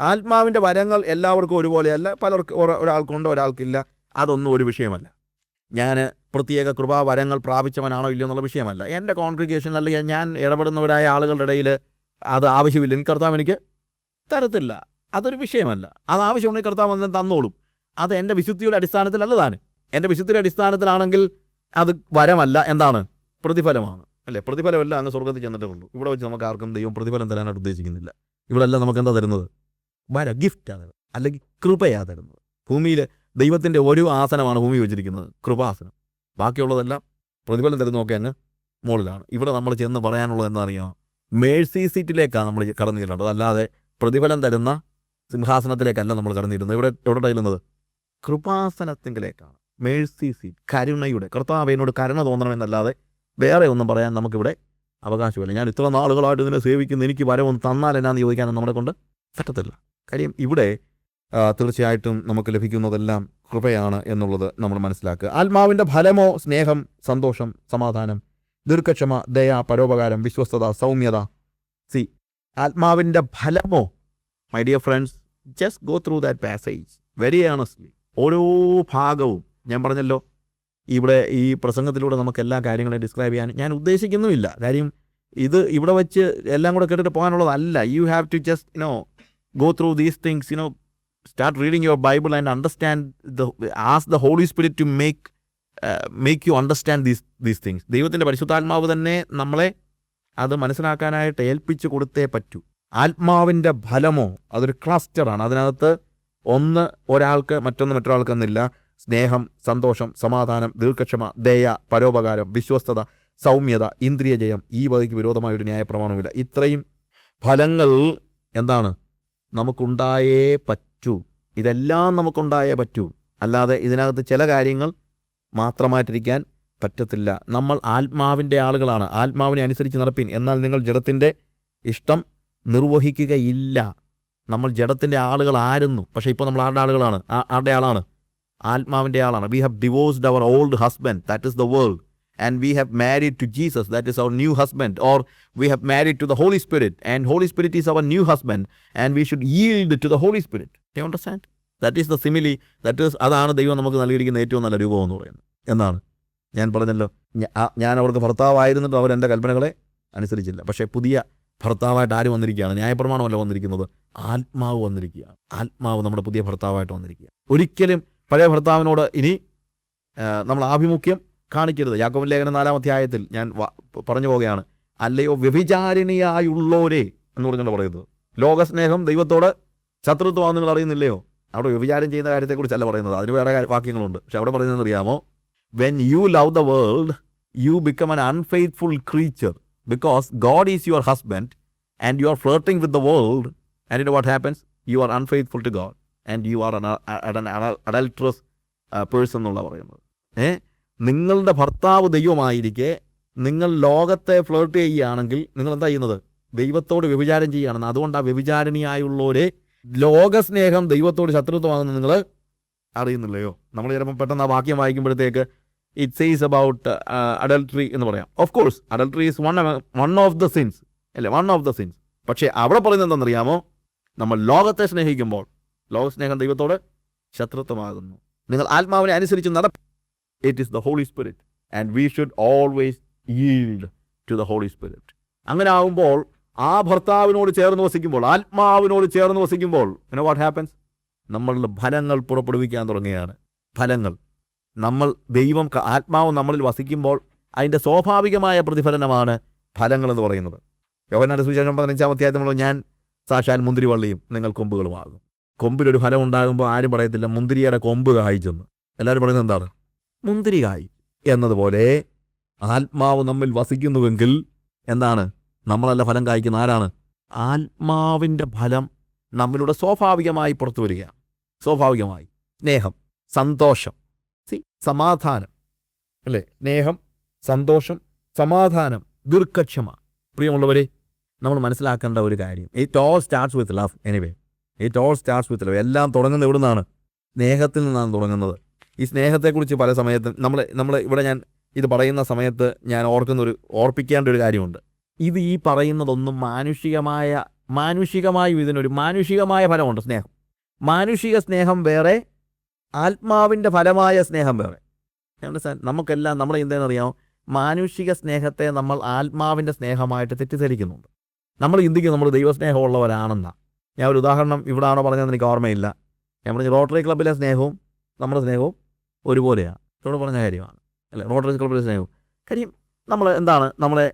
ആത്മാവിന്റെ വരങ്ങൾ എല്ലാവർക്കും ഒരുപോലെയല്ല. പലർക്ക് ഒര- ഒരാൾക്കുണ്ട് ഒരാൾക്കില്ല. അതൊന്നും ഒരു വിഷയമല്ല. ഞാൻ പ്രത്യേക കൃപാ വരങ്ങൾ പ്രാപിച്ചവനാണോ ഇല്ലയോ എന്നുള്ള വിഷയമല്ല. എന്റെ കോൺഗ്രിഗേഷൻ അല്ലെങ്കിൽ ഞാൻ ഇടപെടുന്നവരായ ആളുകളുടെ ഇടയിൽ അത് ആവശ്യമില്ല. എനിക്ക് കർത്താവ് എനിക്ക് തരത്തില്ല. അതൊരു വിഷയമല്ല. അത് ആവശ്യമുണ്ടെങ്കിൽ കർത്താവ് എന്നെ തന്നോളും. അത് എന്റെ വിശുദ്ധിയുടെ അടിസ്ഥാനത്തിലല്ല താൻ എന്റെ വിശുദ്ധിയുടെ അടിസ്ഥാനത്തിലാണെങ്കിൽ അത് വരമല്ല എന്താണ്? പ്രതിഫലമാണ്. അല്ലേ? പ്രതിഫലമല്ല അങ്ങ് സ്വർഗത്തിൽ ചെന്നിട്ടേ ഉള്ളൂ. ഇവിടെ വെച്ച് നമുക്ക് ആർക്കും ദൈവം പ്രതിഫലം തരാനായിട്ട് ഉദ്ദേശിക്കുന്നില്ല. ഇവിടെ അല്ല നമുക്ക് എന്താ തരുന്നത്? വര ഗിഫ്റ്റാണ് അല്ലെങ്കിൽ കൃപയാ തരുന്നത് ഭൂമിയിൽ ദൈവത്തിന്റെ ഒരു ആസനമാണ് ഭൂമി വെച്ചിരിക്കുന്നത് കൃപാസനം. ബാക്കിയുള്ളതെല്ലാം പ്രതിഫലം തരുന്നതൊക്കെ അങ്ങ് മുകളിലാണ്. ഇവിടെ നമ്മൾ ചെന്ന് പറയാനുള്ളത് എന്താണെന്നറിയാമോ മേഴ്സി സീറ്റിലേക്കാണ് നമ്മൾ കടന്നു ചെല്ലേണ്ടത്. അല്ലാതെ പ്രതിഫലം തരുന്ന സിംഹാസനത്തിലേക്കല്ല നമ്മൾ കടന്നിരുന്നത്. ഇവിടെ എവിടെ ചെല്ലുന്നത്? കൃപാസനത്തിങ്കിലേക്കാണ്. മേഴ്സി സീറ്റ് കരുണയുടെ. കർത്താവിനോട് കരുണ തോന്നണമെന്നല്ലാതെ വേറെ ഒന്നും പറയാൻ നമുക്കിവിടെ അവകാശമില്ല. ഞാൻ ഇത്ര നാളുകളായിട്ട് ഇതിനെ സേവിക്കുന്നു എനിക്ക് വരവൊന്ന് തന്നാൽ എന്നാന്ന് ചോദിക്കാനൊന്നും നമ്മളെ കൊണ്ട് പറ്റത്തില്ല. കാര്യം ഇവിടെ തീർച്ചയായിട്ടും നമുക്ക് ലഭിക്കുന്നതെല്ലാം കൃപയാണ് എന്നുള്ളത് നമ്മൾ മനസ്സിലാക്കുക. ആത്മാവിന്റെ ഫലമോ സ്നേഹം സന്തോഷം സമാധാനം ദീർഘക്ഷമ ദയ പരോപകാരം വിശ്വസ്തത സൗമ്യത സി. ആത്മാവിന്റെ ഫലമോ my dear friends just go through that passage very earnestly ഓരോ ഭാഗവും ഞാൻ പറഞ്ഞല്ലോ ഇവിടെ ഈ പ്രസംഗത്തിലൂടെ നമുക്ക് എല്ലാ കാര്യങ്ങളെയും ഡിസ്ക്രൈബ് ചെയ്യാൻ ഞാൻ ഉദ്ദേശിക്കുന്നുമില്ല. കാര്യം ഇത് ഇവിടെ വെച്ച് എല്ലാം കൂടെ കേട്ടിട്ട് പോകാനുള്ളതല്ല. You have to just go through these things you know start reading your Bible and understand the as the Holy Spirit to make make you understand these these things ദൈവത്തിന്റെ പരിശുദ്ധാത്മാവ് തന്നെ നമ്മളെ അത് മനസ്സിലാക്കാനായിട്ട് ഏൽപ്പിച്ചു കൊടുത്തേ പറ്റൂ. ആത്മാവിന്റെ ഫലമോ അതൊരു ക്ലസ്റ്ററാണ് അതിനകത്ത് ഒന്ന് ഒരാൾക്ക് മറ്റൊന്ന് മറ്റൊരാൾക്ക് എന്നില്ല. സ്നേഹം സന്തോഷം സമാധാനം ദീർഘക്ഷമ ദയ പരോപകാരം വിശ്വസ്തത സൗമ്യത ഇന്ദ്രിയ ജയം ഈ വകയ്ക്ക് വിരോധമായ ഒരു ന്യായപ്രമാണമില്ല ഇത്രയും ഫലങ്ങൾ എന്താണ്? നമുക്കുണ്ടായേ പറ്റൂ. ഇതെല്ലാം നമുക്കുണ്ടായേ പറ്റൂ. അല്ലാതെ ഇതിനകത്ത് ചില കാര്യങ്ങൾ മാത്രമായിട്ടിരിക്കാൻ പറ്റത്തില്ല. നമ്മൾ ആത്മാവിന്റെ ആളുകളാണ്. ആത്മാവിനെ അനുസരിച്ച് നടപ്പിൻ. എന്നാൽ നിങ്ങൾ ജഡത്തിന്റെ ഇഷ്ടം നിർവഹിക്കുകയില്ല. നമ്മൾ ജഡത്തിന്റെ ആളുകളായിരുന്നു പക്ഷേ ഇപ്പോൾ നമ്മൾ ആരുടെ ആളുകളാണ്? ആരുടെ ആളാണ്? ആത്മാവിന്റെ ആളാണ്. We have divorced our old husband that is the world and we have married to Jesus, that is our new husband, or we have married to the Holy Spirit, and Holy Spirit is our new husband, and we should yield to to the Holy Spirit you understand that is the simile that is അതാണ് ദൈവം നമുക്ക് നൽകിയിരിക്കുന്ന ഏറ്റവും നല്ല രൂപം എന്ന് പറയുന്നത്. എന്നാണ്. ഞാൻ പറഞ്ഞല്ലോ ഞാൻ അവർക്ക് ഭർത്താവായിരുന്നിട്ട് അവർ എന്റെ കൽപ്പനകളെ അനുസരിച്ചില്ല. പക്ഷേ പുതിയ ഭർത്താവായിട്ട് ആര് വന്നിരിക്കുകയാണ്? ന്യായപ്രമാണമല്ല വന്നിരിക്കുന്നത്. ആത്മാവ് വന്നിരിക്കുകയാണ്. ആത്മാവ് നമ്മുടെ പുതിയ ഭർത്താവായിട്ട് വന്നിരിക്കുക ഒരിക്കലും പഴയ ഭർത്താവിനോട് ഇനി നമ്മൾ ആഭിമുഖ്യം കാണിക്കരുത്. യാക്കോബൻ ലേഖന നാലാം അധ്യായത്തിൽ ഞാൻ പറഞ്ഞു പോവുകയാണ്. അല്ലയോ വ്യഭിചാരിണിയായുള്ളോരേ എന്ന് പറഞ്ഞുകൊണ്ട് പറയുന്നത്. ലോകസ്നേഹം ദൈവത്തോട് ശത്രുത്വമാണെന്ന് നിങ്ങൾ അറിയുന്നില്ലയോ? അവിടെ വ്യഭിചാരം ചെയ്യുന്ന കാര്യത്തെക്കുറിച്ചല്ല പറയുന്നത്. അതിന് വേറെ വാക്യങ്ങളുണ്ട്. പക്ഷെ അവിടെ പറയുന്നത് അറിയാമോ when you love the world you become an unfaithful creature because God is your husband and you are flirting with the world and it what happens you are unfaithful to God and you are adulterous person എന്നുള്ള പറയുന്നത്. ഏ? നിങ്ങളുടെ ഭർത്താവ് ദൈവമായിരിക്കെ നിങ്ങൾ ലോകത്തെ flirt ചെയ്യുകയാണെങ്കിൽ നിങ്ങൾ എന്താ ചെയ്യുന്നത്? ദൈവത്തോട് വ്യഭിചാരം ചെയ്യുകയാണെന്ന് അതുകൊണ്ട് ആ വ്യഭിചാരിണിയായുള്ളവരെ ലോകസ്നേഹം ദൈവത്തോട് ശത്രുത്വമാണെന്ന് നിങ്ങൾ അറിയുന്നില്ലയോ? നമ്മൾ ചിലപ്പോൾ പെട്ടെന്ന് ആ വാക്യം വായിക്കുമ്പോഴത്തേക്ക് ഇറ്റ് സേസ് അബൌട്ട് അഡൽട്രി എന്ന് പറയാം. Of course adultery is one one of the sins അല്ലേ? വൺ ഓഫ് ദ സിൻസ് പക്ഷേ അവിടെ പറയുന്നത് എന്താണെന്നറിയാമോ? നമ്മൾ ലോകത്തെ സ്നേഹിക്കുമ്പോൾ ലോകസ്നേഹം ദൈവത്തോട് ശത്രുത്വമാകുന്നു. നിങ്ങൾ ആത്മാവിനെ അനുസരിച്ച് നട it is the Holy Spirit and we should always yield to the Holy Spirit അങ്ങനെ ആകുമ്പോൾ ആ ഭർത്താവിനോട് ചേർന്ന് വസിക്കുമ്പോൾ ആത്മാവിനോട് ചേർന്ന് വസിക്കുമ്പോൾ പിന്നെ വാട്ട് ഹാപ്പൻസ് നമ്മളുടെ ഫലങ്ങൾ പുറപ്പെടുവിക്കാൻ തുടങ്ങുകയാണ്. ഫലങ്ങൾ. നമ്മൾ ദൈവം ആത്മാവ് നമ്മളിൽ വസിക്കുമ്പോൾ അതിന്റെ സ്വാഭാവികമായ പ്രതിഫലനമാണ് ഫലങ്ങൾ എന്ന് പറയുന്നത്. യോഹനാട് സുവിശേഷം പതിനഞ്ചാം അധ്യായത്തിൽ ഞാൻ സാക്ഷാൽ മുന്തിരിവള്ളിയും നിങ്ങൾ കൊമ്പുകളുമാകും. കൊമ്പിലൊരു ഫലം ഉണ്ടാകുമ്പോൾ ആരും പറയത്തില്ല മുന്തിരിയുടെ കൊമ്പ് കായ്ച്ചെന്ന്. എല്ലാവരും പറയുന്നത് എന്താണ്? മുന്തിരി കായ് എന്നതുപോലെ ആത്മാവ് നമ്മിൽ വസിക്കുന്നുവെങ്കിൽ എന്താണ്? നമ്മളല്ല ഫലം കായ്ക്കുന്ന ആരാണ്? ആത്മാവിന്റെ ഫലം നമ്മളുടെ സ്വാഭാവികമായി പുറത്തു വരികയാണ് സ്വാഭാവികമായി. സ്നേഹം സന്തോഷം. സി സമാധാനം. അല്ലേ? സ്നേഹം സന്തോഷം സമാധാനം ദീർഘക്ഷമ. പ്രിയമുള്ളവരെ നമ്മൾ മനസ്സിലാക്കേണ്ട ഒരു കാര്യം. It all starts with love anyway it all starts with love എല്ലാം തുടങ്ങുന്നത് എവിടെ നിന്നാണ് സ്നേഹത്തിൽ നിന്നാണ് തുടങ്ങുന്നത്. ഈ സ്നേഹത്തെക്കുറിച്ച് പല സമയത്തും നമ്മൾ നമ്മൾ ഇവിടെ ഞാൻ ഇത് പറയുന്ന സമയത്ത് ഞാൻ ഓർക്കുന്ന ഒരു ഓർപ്പിക്കേണ്ട ഒരു കാര്യമുണ്ട്. ഇത് ഈ പറയുന്നതൊന്നും മാനുഷികമായ മാനുഷികമായും ഇതിനൊരു മാനുഷികമായ ഫലമുണ്ട് സ്നേഹം. മാനുഷിക സ്നേഹം വേറെ ആത്മാവിന്റെ ഫലമായ സ്നേഹം വേറെ. നമുക്കെല്ലാം നമ്മളെ എന്താണെന്നറിയാമോ മാനുഷിക സ്നേഹത്തെ നമ്മൾ ആത്മാവിന്റെ സ്നേഹമായിട്ട് തെറ്റിദ്ധരിക്കുന്നുണ്ട്. നമ്മൾ ചിന്തിക്കും നമ്മൾ ദൈവസ്നേഹമുള്ളവരാണെന്നാണ് ഞാൻ ഒരു ഉദാഹരണം ഇവിടാണോ പറഞ്ഞതെന്ന് എനിക്ക് ഓർമ്മയില്ല. ഞാൻ പറഞ്ഞ റോട്ടറി ക്ലബ്ബിലെ സ്നേഹവും നമ്മുടെ സ്നേഹവും ഒരുപോലെയാണ് ഇവിടെ പറഞ്ഞ കാര്യമാണ്. അല്ലേ? റോട്ടറി ക്ലബ്ബിലെ സ്നേഹവും കാര്യം നമ്മൾ എന്താണ്? നമ്മളെ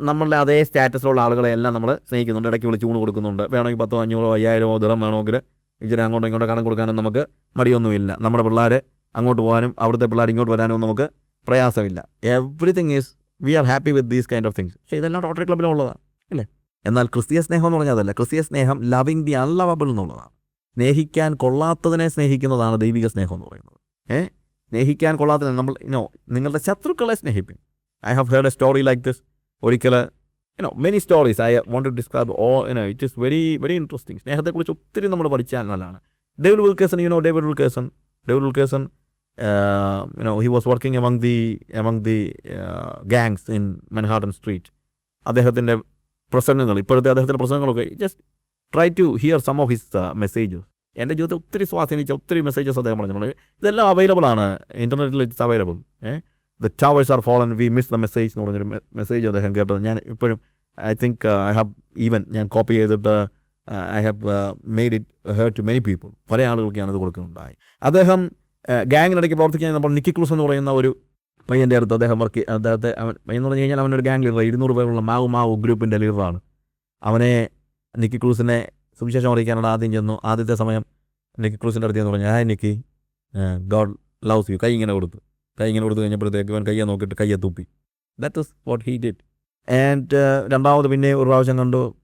നമ്മളുടെ അതേ സ്റ്റാറ്റസിലുള്ള ആളുകളെ എല്ലാം നമ്മൾ സ്നേഹിക്കുന്നുണ്ട്. ഇടയ്ക്ക് വിളിച്ച് ഊണ് കൊടുക്കുന്നുണ്ട്. വേണമെങ്കിൽ പത്തോ അഞ്ഞൂറോ അയ്യായിരമോ ദിറം വേണമെങ്കിൽ ഇച്ചിരി അങ്ങോട്ടും ഇങ്ങോട്ടും കടം കൊടുക്കാനും നമുക്ക് മടിയൊന്നുമില്ല. നമ്മുടെ പിള്ളേർ അങ്ങോട്ട് പോകാനും അവിടുത്തെ പിള്ളേർ ഇങ്ങോട്ട് വരാനും നമുക്ക് പ്രയാസമില്ല. Everything is we are happy with these kind of things പക്ഷേ ഇതെല്ലാം റോട്ടറി ക്ലബിലുള്ളതാണ് അല്ലേ? എന്നാൽ ക്രിസ്തീയ സ്നേഹം എന്ന് പറഞ്ഞാൽ അതല്ല. ക്രിസ്തീയ സ്നേഹം ലവിങ് ദി അൺലവബിൾ എന്നുള്ളതാണ്. സ്നേഹിക്കാൻ കൊള്ളാത്തതിനെ സ്നേഹിക്കുന്നതാണ് ദൈവിക സ്നേഹം എന്ന് പറയുന്നത്. ഏ? സ്നേഹിക്കാൻ കൊള്ളാത്ത നമ്മൾ ഇനോ നിങ്ങളുടെ ശത്രുക്കളെ സ്നേഹിപ്പിക്കും. I have heard a story like this ഒരിക്കൽ you know many stories I want to describe oh you know it is very very interesting സ്നേഹത്തെക്കുറിച്ച് ഒത്തിരി നമ്മൾ പഠിച്ചാൽ നല്ലതാണ്. David Wilkerson you know David Wilkerson David Wilkerson you know he was working among the among the gangs in Manhattan street അദ്ദേഹത്തിന്റെ പ്രസംഗങ്ങൾ ഇപ്പോഴത്തെ അദ്ദേഹത്തിന്റെ പ്രസംഗങ്ങളൊക്കെ just try to hear some of his messages എന്റെ ജീവിതത്തിൽ ഒത്തിരി സ്വാധീനിച്ച ഒത്തിരി മെസ്സേജസ് അദ്ദേഹം പറഞ്ഞിട്ടുണ്ട്. ഇതെല്ലാം അവൈലബിൾ ആണ്. ഇന്റർനെറ്റിൽ ഇറ്റ്സ് അവൈലബിൾ ഏ? The towers are fallen we miss the message എന്ന് പറഞ്ഞൊരു മെസ്സേജ് അദ്ദേഹം കേട്ടത്. ഞാൻ ഇപ്പോഴും I think I have even ഞാൻ കോപ്പി ചെയ്തിട്ട് I have made it heard to many people പല ആളുകൾക്ക് ഞാനത് കൊടുക്കുന്നുണ്ടായി. അദ്ദേഹം ഗാങ്ങിനിടയ്ക്ക് പ്രവർത്തിക്കാൻ നമ്മൾ നിക്കി ക്രൂസ് എന്ന് പറയുന്ന ഒരു പയ്യന്റെ അടുത്ത് അദ്ദേഹം വർക്ക് അദ്ദേഹത്തെ അവൻ പയ്യെന്ന് പറഞ്ഞു കഴിഞ്ഞാൽ അവനൊരു ഗാങ് ലീഡർ ഇരുന്നൂറ് പേരുള്ള മാവു മാവു ഗ്രൂപ്പിന്റെ ലീഡറാണ് അവനെ നിക്കി ക്രൂസിനെ സുവിശേഷം അറിയിക്കാനുള്ള ആദ്യം ചെന്നു. ആദ്യത്തെ സമയം നിക്കി ക്രൂസിന്റെ അടുത്ത് എന്ന് പറഞ്ഞു hi Nicky. God loves you. കൈ ഇങ്ങനെ കൊടുത്തു. കൈ ഇങ്ങനെ കൊടുത്തു കഴിഞ്ഞപ്പോഴത്തേക്ക് അവൻ കയ്യെ നോക്കിയിട്ട് കയ്യെ തുപ്പി. That is what he did and രണ്ടാമത് പിന്നെ ഒരു പ്രാവശ്യം കണ്ടു.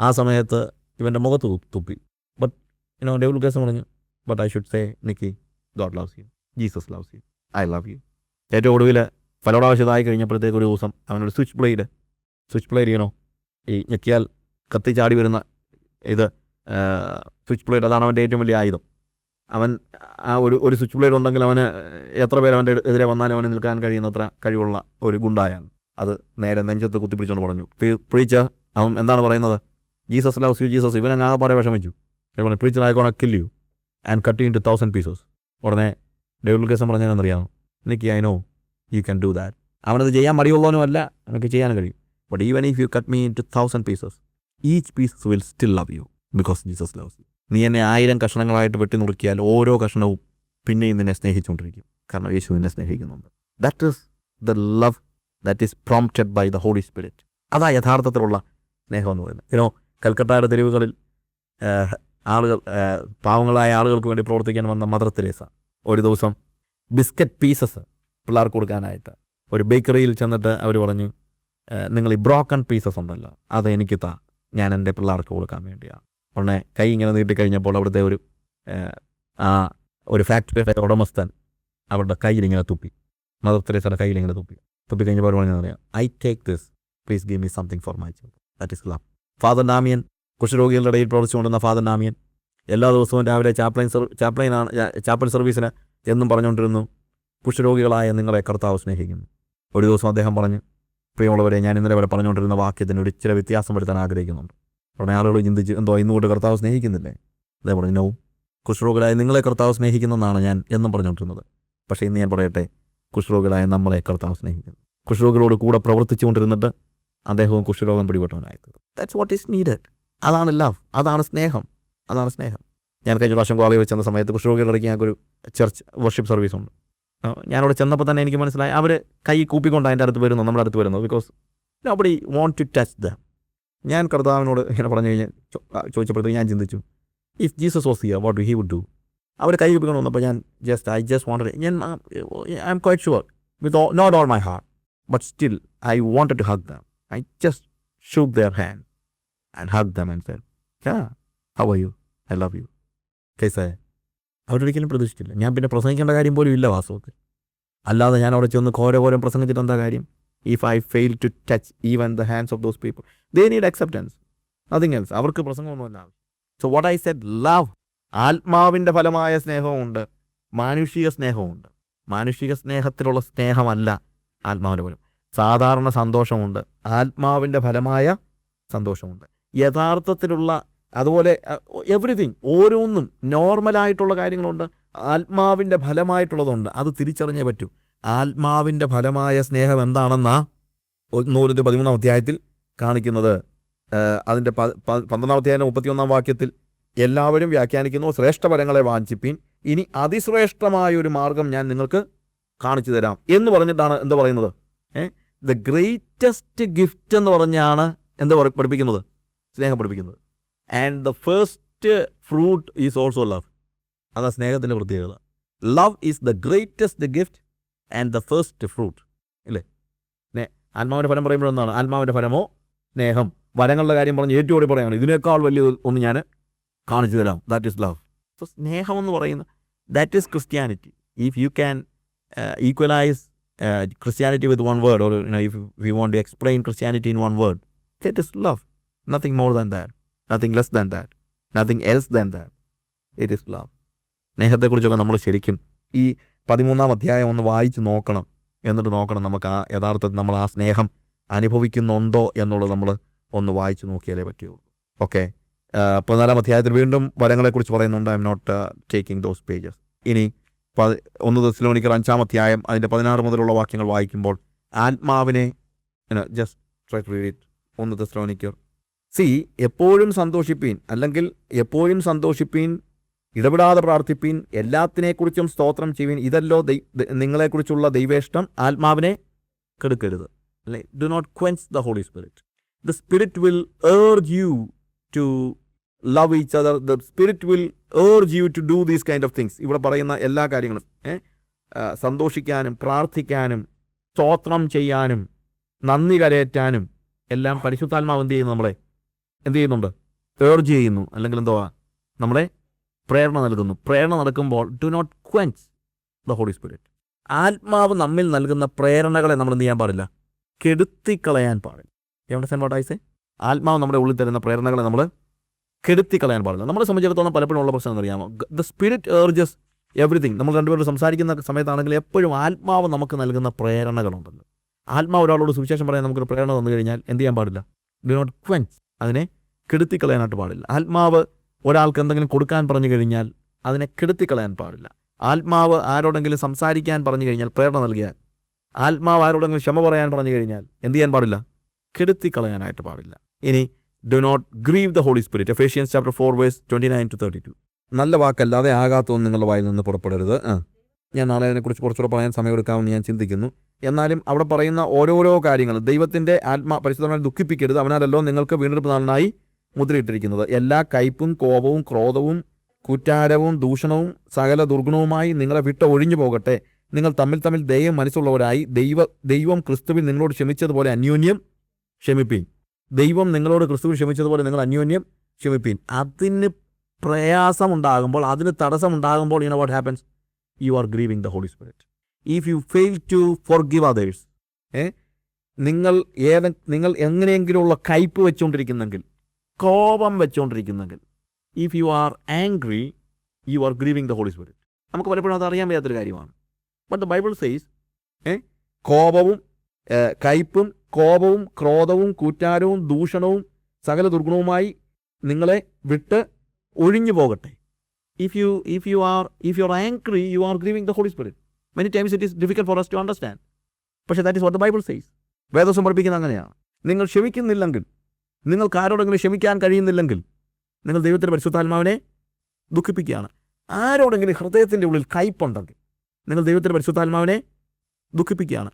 ആ സമയത്ത് ഇവന്റെ മുഖത്ത് തുപ്പി. ബട്ട് ഇനോ ഡെവിൾ കേസ് പറഞ്ഞു. But I should say Nicky God loves you Jesus loves you I love you ഏറ്റവും ഒടുവിൽ ഇതായി കഴിഞ്ഞപ്പോഴത്തേക്ക് ഒരു ദിവസം അവനൊരു സ്വിച്ച് ബ്ലേഡ് സ്വിച്ച് ബ്ലേഡ് ചെയ്യണോ ഈ ഞെക്കിയാൽ കത്തി ചാടി വരുന്ന ഇത് സ്വിച്ച് പ്ലേറ്റ് അതാണ് അവന്റെ ഏറ്റവും വലിയ ആയുധം. അവൻ ആ ഒരു ഒരു സ്വിച്ച് പ്ലേറ്റ് ഉണ്ടെങ്കിൽ അവന് എത്ര പേര് അവന്റെ എതിരെ വന്നാലും അവന് നിൽക്കാൻ കഴിയുന്നത്ര കഴിവുള്ള ഒരു ഗുണ്ടായാണ്. അത് നേരെ നെഞ്ചത്ത് കുത്തിപ്പിടിച്ചുകൊണ്ട് പറഞ്ഞു. പ്രീച്ച അവൻ എന്താണ് പറയുന്നത്? ജീസസ് ലവ്സ് യു ജീസസ് ഇവനെ ഞാൻ പറയാൻ വിഷമിച്ചു പറഞ്ഞു preacher ആയിക്കോണ kill you and cut in two thousand pieces ഉടനെ ഡേവിഡ് കേസം പറഞ്ഞതെന്നറിയാമോ എനിക്ക് I know you can do that അവനത് ചെയ്യാൻ മടിയുള്ളവനും അല്ല എനിക്ക് ചെയ്യാൻ കഴിയും. But even if you cut me in two thousand pieces each piece will still love you because Jesus loves you നീ എന്നെ ആയിരം കഷ്ണങ്ങളായിട്ട് വെട്ടി നുറുക്കിയാൽ ഓരോ കഷ്ണവും പിന്നെയും നിന്നെ സ്നേഹിച്ചുകൊണ്ടിരിക്കും. കാരണം യേശു നിന്നെ സ്നേഹിക്കുന്നുണ്ട്. That is the love that is prompted by the Holy Spirit അതാ യഥാർത്ഥത്തിലുള്ള സ്നേഹം എന്ന് പറയുന്നത്. ഇനോ കൽക്കട്ടയുടെ തെരുവുകളിൽ ആളുകൾ പാവങ്ങളായ ആളുകൾക്ക് വേണ്ടി പ്രവർത്തിക്കാൻ വന്ന മദർ തെരേസ. ഒരു ദിവസം ബിസ്ക്കറ്റ് പീസസ് പിള്ളേർക്ക് കൊടുക്കാനായിട്ട് ഒരു ബേക്കറിയിൽ ചെന്നിട്ട് അവർ പറഞ്ഞു "ഏഹ്, നിങ്ങൾ ഈ ബ്രോക്കൺ പീസസ് ഉണ്ടല്ലോ അത് എനിക്ക് താ. ഞാൻ എന്റെ പിള്ളേർക്ക് കൊടുക്കാൻ വേണ്ടിയാണ്. ഉടനെ കൈ ഇങ്ങനെ നീട്ടിക്കഴിഞ്ഞപ്പോൾ അവിടുത്തെ ഒരു ആ ഒരു ഫാക്ടറിയുടെ ഉടമസ്ഥൻ അവരുടെ കയ്യിലിങ്ങനെ തുപ്പി. മദർ തെരേസയുടെ കയ്യിൽ ഇങ്ങനെ തുപ്പി. തുപ്പി കഴിഞ്ഞപ്പോൾ അവർ പറഞ്ഞത് I take this please give me something for my children that is love Father Damien കുഷ്ഠരോഗികളുടെ ഇടയിൽ പ്രവർത്തിച്ചുകൊണ്ടിരുന്ന ഫാദർ നാമിയൻ എല്ലാ ദിവസവും രാവിലെ ചാപ്ലൈൻ ചാപ്ലൈനാണ് ചാപ്പൽ സർവീസിന് എന്നും പറഞ്ഞുകൊണ്ടിരുന്നു. കുഷ്ഠരോഗികളായ നിങ്ങളെ കർത്താവ് സ്നേഹിക്കുന്നു. ഒരു ദിവസം അദ്ദേഹം പറഞ്ഞു പ്രിയമുള്ളവരെ ഞാൻ ഇന്നലെ വരെ പറഞ്ഞുകൊണ്ടിരുന്ന വാക്യത്തിന് ഒരു ഇച്ചിരി വ്യത്യാസം വരുത്താൻ ആഗ്രഹിക്കുന്നുണ്ട്. ഉടനെ ആളുകൾ ചിന്തിച്ച് എന്തോ ഇന്നുകൊണ്ട് കർത്താവ് സ്നേഹിക്കുന്നില്ലേ? അതേ പറഞ്ഞു നോ നിങ്ങളെ കർത്താവ് സ്നേഹിക്കുന്നെന്നാണ് ഞാൻ എന്നും പറഞ്ഞുകൊണ്ടിരുന്നത്. പക്ഷേ ഇന്ന് ഞാൻ പറയട്ടെ കുഷ്രോഗരായ നമ്മളെ കർത്താവ് സ്നേഹിക്കുന്നു. കുഷ്രോഗരോട് കൂടെ പ്രവർത്തിച്ചുകൊണ്ടിരുന്നിട്ട് അദ്ദേഹവും കുഷ്ഠരോഗം പിടിപെട്ടവനായത് ദാറ്റ്സ് വാട്ട് ഈസ് നീഡഡ് അതാണ് ലവ് അതാണ് സ്നേഹം. അതാണ് സ്നേഹം. ഞാൻ കഴിഞ്ഞ പ്രാവശ്യം കോളേജ് വെച്ചെന്ന സമയത്ത് കുഷ്ഠരോഗികളുടെ ഇടയ്ക്ക് ഒരു ചർച്ച് വർഷിപ്പ് സർവീസ് ഉണ്ട്. ഞാനവിടെ ചെന്നപ്പോൾ തന്നെ എനിക്ക് മനസ്സിലായി. അവർ കൈ കൂപ്പിക്കൊണ്ട് അതിന്റെ അടുത്ത് വരുന്നു നമ്മുടെ അടുത്ത് വരുന്നു. Because nobody want to touch the ഞാൻ കർത്താവിനോട് ഇങ്ങനെ പറഞ്ഞു കഴിഞ്ഞാൽ ചോദിച്ചപ്പോഴത്തേക്ക് ഞാൻ ചിന്തിച്ചു if Jesus was here what he would do അവർ കൈ കൂപ്പിക്കൊണ്ട് വന്നപ്പോൾ ഞാൻ ജസ്റ്റ് ഐ ജസ്റ്റ് വാണ്ടഡ് ഞാൻ I'm quite sure with not all my heart but still I want to hug them I just shook their hand and hug them and said how are you I love you കേസേ അവരൊരിക്കലും പ്രതീക്ഷിച്ചില്ല. ഞാൻ പിന്നെ പ്രസംഗിക്കേണ്ട കാര്യം പോലും ഇല്ല വാസ്തവത്തിൽ. അല്ലാതെ ഞാൻ അവിടെ ചെന്ന് ഘോരഘോരം പ്രസംഗിച്ചിട്ട് എന്താ കാര്യം? If I fail to touch even the hands of those people they need acceptance nothing else അവർക്ക് പ്രസംഗമൊന്നുമല്ല so what I said love ആത്മാവിന്റെ ഫലമായ സ്നേഹമുണ്ട് മാനുഷിക സ്നേഹമുണ്ട് മാനുഷിക സ്നേഹത്തിലുള്ള സ്നേഹമല്ല ആത്മാവിന്റെ ഫലം. സാധാരണ സന്തോഷമുണ്ട്. ആത്മാവിന്റെ ഫലമായ സന്തോഷമുണ്ട്. യഥാർത്ഥത്തിലുള്ള അതുപോലെ എവറിഥിങ് ഓരോന്നും നോർമലായിട്ടുള്ള കാര്യങ്ങളുണ്ട്. ആത്മാവിന്റെ ഫലമായിട്ടുള്ളതുണ്ട്. അത് തിരിച്ചറിഞ്ഞേ പറ്റൂ. ആത്മാവിന്റെ ഫലമായ സ്നേഹം എന്താണെന്ന നൂറിന്റെ പതിമൂന്നാം അധ്യായത്തിൽ കാണിക്കുന്നത്. അതിന്റെ പന്ത്രണ്ടാം അധ്യായം മുപ്പത്തിയൊന്നാം വാക്യത്തിൽ എല്ലാവരും വ്യാഖ്യാനിക്കുന്നു ശ്രേഷ്ഠഫലങ്ങളെ വാഞ്ചിപ്പീൻ. ഇനി അതിശ്രേഷ്ഠമായ ഒരു മാർഗം ഞാൻ നിങ്ങൾക്ക് കാണിച്ചു തരാം. എന്ന് പറഞ്ഞിട്ടാണ് എന്താ പറയുന്നത്? ഏ ദ ഗ്രേറ്റസ്റ്റ് ഗിഫ്റ്റ് എന്ന് പറഞ്ഞാണ് എന്താ പഠിപ്പിക്കുന്നത്? സ്നേഹം പഠിപ്പിക്കുന്നത്. And the first fruit is also love അതാ സ്നേഹത്തിന്റെ പ്രത്യേകത. Love is the greatest gift and the first fruit ഇല്ലേ? ആത്മാവിന്റെ ഫലം പറയുമ്പോൾ എന്താണ്? ആത്മാവിന്റെ ഫലമോ സ്നേഹം. വരങ്ങളുടെ കാര്യം പറഞ്ഞ് ഏറ്റവും കൂടി പറയാണ് ഇതിനേക്കാൾ വലിയ ഒന്ന് ഞാൻ കാണിച്ചു തരാം. ദാറ്റ് ഈസ് ലവ് സോ സ്നേഹം എന്ന് പറയുന്ന that is Christianity if you can equalize Christianity with one word or if you want to explain Christianity in one word that is love nothing more than that nothing less than that nothing else than that it is love സ്നേഹത്തെക്കുറിച്ചൊക്കെ നമ്മൾ ശരിക്കും ഈ പതിമൂന്നാം അധ്യായം ഒന്ന് വായിച്ച് നോക്കണം. എന്നിട്ട് നോക്കണം നമുക്ക് ആ യഥാർത്ഥത്തിൽ നമ്മൾ ആ സ്നേഹം അനുഭവിക്കുന്നുണ്ടോ എന്നുള്ളത് നമ്മൾ ഒന്ന് വായിച്ച് നോക്കിയാലേ പറ്റുള്ളൂ. ഓക്കെ പതിനാലാം അധ്യായത്തിൽ വീണ്ടും വരങ്ങളെക്കുറിച്ച് പറയുന്നുണ്ട്. I'm not taking those pages ഇനി ഒന്ന് ദസ്ലോണിക്കർ അഞ്ചാം അധ്യായം അതിന്റെ പതിനാറ് മുതലുള്ള വാക്യങ്ങൾ വായിക്കുമ്പോൾ ആത്മാവിനെ ജസ്റ്റ് ട്രൈ റീഡ് ഇറ്റ് ഒന്ന് ദസ്ലോണിക്കർ സി എപ്പോഴും സന്തോഷിപ്പീൻ അല്ലെങ്കിൽ എപ്പോഴും സന്തോഷിപ്പീൻ ഇടപെടാതെ പ്രാർത്ഥിപ്പീൻ എല്ലാത്തിനെക്കുറിച്ചും സ്തോത്രം ചെയ്യുവീൻ ഇതല്ലോ നിങ്ങളെക്കുറിച്ചുള്ള ദൈവേഷ്ടം ആത്മാവിനെ കെടുക്കരുത്. അല്ലെ? Do not quench the Holy Spirit the spirit will urge you to love each other the spirit will urge you to do these kind of things ഇവിടെ പറയുന്ന എല്ലാ കാര്യങ്ങളും? സന്തോഷിക്കാനും പ്രാർത്ഥിക്കാനും സ്തോത്രം ചെയ്യാനും നന്ദി കരയറ്റാനും എല്ലാം പരിശുദ്ധാത്മാവ് എന്ത് ചെയ്യുന്നു നമ്മളെ? എന്ത് ചെയ്യുന്നുണ്ട്? ഏർജ് ചെയ്യുന്നു. അല്ലെങ്കിൽ എന്തുവാ നമ്മളെ പ്രേരണ നൽകുന്നു. പ്രേരണ നടക്കുമ്പോൾ do not quench the Holy Spirit ആത്മാവ് നമ്മിൽ നൽകുന്ന പ്രേരണകളെ നമ്മൾ എന്ത് ചെയ്യാൻ പാടില്ല? കെടുത്തിക്കളയാൻ പാടില്ല. എവിടെ വാട്ട് ഐ ആത്മാവ് നമ്മുടെ ഉള്ളിൽ തരുന്ന പ്രേരണകളെ നമ്മൾ കെടുത്തിക്കളയാൻ പാടില്ല. നമ്മളെ സംബന്ധിച്ചിടത്തോളം പലപ്പോഴും ഉള്ള പ്രശ്നം എന്നറിയാമോ ദ സ്പിരിറ്റ് ഏർജസ് എവറിഥിങ് നമ്മൾ രണ്ടുപേരും സംസാരിക്കുന്ന സമയത്താണെങ്കിൽ എപ്പോഴും ആത്മാവ് നമുക്ക് നൽകുന്ന പ്രേരണകളുണ്ടല്ലോ. ആത്മാവ് ഒരാളോട് സുവിശേഷം പറയാൻ നമുക്കൊരു പ്രേരണ തന്നു കഴിഞ്ഞാൽ എന്ത് ചെയ്യാൻ പാടില്ല? ഡു നോട്ട് ക്വൻസ് അതിനെ കെടുത്തിക്കളയാനായിട്ട് പാടില്ല. ആത്മാവ് ഒരാൾക്ക് എന്തെങ്കിലും കൊടുക്കാൻ പറഞ്ഞു കഴിഞ്ഞാൽ അതിനെ കെടുത്തിക്കളയാൻ പാടില്ല. ആത്മാവ് ആരോടെങ്കിലും സംസാരിക്കാൻ പറഞ്ഞു കഴിഞ്ഞാൽ പ്രേരണ നൽകിയാൽ ആത്മാവ് ആരോടെങ്കിലും ക്ഷമ പറയാൻ പറഞ്ഞു കഴിഞ്ഞാൽ എന്ത് ചെയ്യാൻ പാടില്ല? കെടുത്തിക്കളയാനായിട്ട് പാടില്ല. ഇനി do not grieve the Holy Spirit Ephesians chapter four verse twenty nine to thirty two നല്ല വാക്കല്ലാതെ ആകാത്തൊന്നും നിങ്ങളുടെ വായിൽ നിന്ന് പുറപ്പെടരുത്. ഞാൻ നാളെ അതിനെക്കുറിച്ച് കുറച്ചുകൂടെ പറയാൻ സമയമെടുക്കാമെന്ന് ഞാൻ ചിന്തിക്കുന്നു. എന്നാലും അവിടെ പറയുന്ന ഓരോരോ കാര്യങ്ങൾ ദൈവത്തിന്റെ ആത്മാ പരിശുദ്ധമായി ദുഃഖിപ്പിക്കരുത്. അവനാലല്ലോ നിങ്ങൾക്ക് വീണ്ടെടുപ്പ് നാളിനായി മുദ്രയിട്ടിരിക്കുന്നത്. എല്ലാ കയ്പും കോപവും ക്രോധവും കുറ്റാരവും ദൂഷണവും സകല ദുർഗുണവുമായി നിങ്ങളെ വിട്ട് ഒഴിഞ്ഞു പോകട്ടെ. നിങ്ങൾ തമ്മിൽ തമ്മിൽ ദൈവം മനസ്സുള്ളവരായി ദൈവ ദൈവം ക്രിസ്തുവിൽ നിങ്ങളോട് ക്ഷമിച്ചതുപോലെ അന്യോന്യം ക്ഷമിപ്പീൻ. ദൈവം നിങ്ങളോട് ക്രിസ്തുവിൽ ക്ഷമിച്ചതുപോലെ നിങ്ങൾ അന്യോന്യം ക്ഷമിപ്പീൻ. അതിന് പ്രയാസമുണ്ടാകുമ്പോൾ അതിന് തടസ്സമുണ്ടാകുമ്പോൾ you what happens you are grieving the Holy Spirit if you fail to forgive others ഏ? നിങ്ങൾ ഏത നിങ്ങൾ എങ്ങനെയെങ്കിലുമുള്ള കയ്പ് വെച്ചുകൊണ്ടിരിക്കുന്നെങ്കിൽ കോപം വെച്ചുകൊണ്ടിരിക്കുന്നെങ്കിൽ if you are angry you are grieving the Holy Spirit നമുക്ക് പലപ്പോഴും അത് അറിയാൻ വയ്യാത്തൊരു കാര്യമാണ്. ബട്ട് ദ ബൈബിൾ സെയ്സ് ഏ? കോപവും കയ്പും കോപവും ക്രോധവും കൂറ്റാരവും ദൂഷണവും സകല ദുർഗുണവുമായി നിങ്ങളെ വിട്ട് ഒഴിഞ്ഞു പോകട്ടെ. If you if you are if you are angry you are grieving the Holy Spirit many times it is difficult for us to understand പക്ഷേ that is what the Bible says വേദോസം പഠിപ്പിക്കുന്ന അങ്ങനെയാണ് നിങ്ങൾ ക്ഷമിക്കുന്നില്ലെങ്കിൽ നിങ്ങൾക്ക് ആരോടെങ്കിലും ക്ഷമിക്കാൻ കഴിയുന്നില്ലെങ്കിൽ നിങ്ങൾ ദൈവത്തിന്റെ പരിശുദ്ധാത്മാവിനെ ദുഃഖിപ്പിക്കുകയാണ്. ആരോടെങ്കിലും ഹൃദയത്തിന്റെ ഉള്ളിൽ കയ്പുണ്ടെങ്കിൽ നിങ്ങൾ ദൈവത്തിന്റെ പരിശുദ്ധാത്മാവിനെ ദുഃഖിപ്പിക്കുകയാണ്.